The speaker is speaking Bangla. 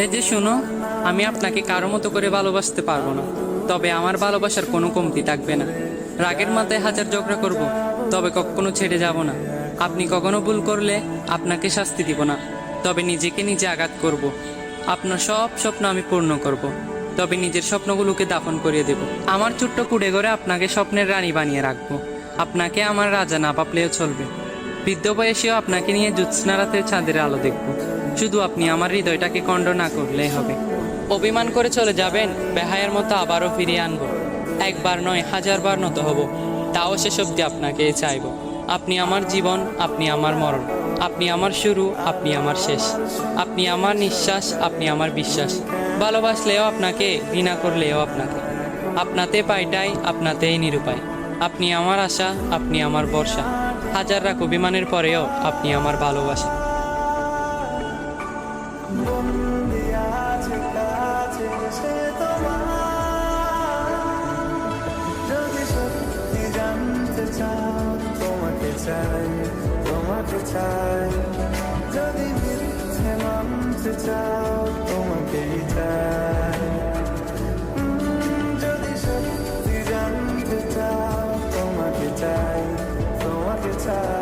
এই যে শোনো, আমি আপনাকে কারও মতো করে ভালোবাসতে পারব না। তবে আমার ভালোবাসার কোনো কমতি থাকবে না। রাগের মাথায় হাজার ঝগড়া করব, তবে কখনো ছেড়ে যাব না। আপনি কখনো ভুল করলে আপনাকে শাস্তি দিব না। তবে নিজেকে নিজে আঘাত করব। আপনার সব স্বপ্ন আমি পূর্ণ করব। তবে নিজের স্বপ্নগুলোকে দাফন করিয়ে দেব। আমার ছোট্ট কুড়ে ঘরে আপনাকে স্বপ্নের রানী বানিয়ে রাখব। আপনাকে আমার রাজা না পাপলেও চলবে। বৃদ্ধ বয়সেও আপনাকে নিয়ে জ্যোৎস্না রাতে চাঁদের আলো দেখব। শুধু আপনি আমার হৃদয়টাকে খণ্ড না করলেই হবে। অভিমান করে চলে যাবেন, বেহায়ের মতো আবারও ফিরিয়ে আনব। একবার নয়, হাজারবার নত হব। তাও শেষ অব্দি আপনাকে চাইব। আপনি আমার জীবন, আপনি আমার মরণ। আপনি আমার শুরু, আপনি আমার শেষ। আপনি আমার নিঃশ্বাস, আপনি আমার বিশ্বাস। ভালোবাসলেও আপনাকে, ঘৃণা করলেও আপনাকে। আপনাতে পাইটাই আপনাতেই নিরুপায়। আপনি আমার আশা, আপনি আমার বর্ষা হাজার রাখ অভিমানের পরেও আপনি আমার ভালোবাসেন। চাই চাই। sa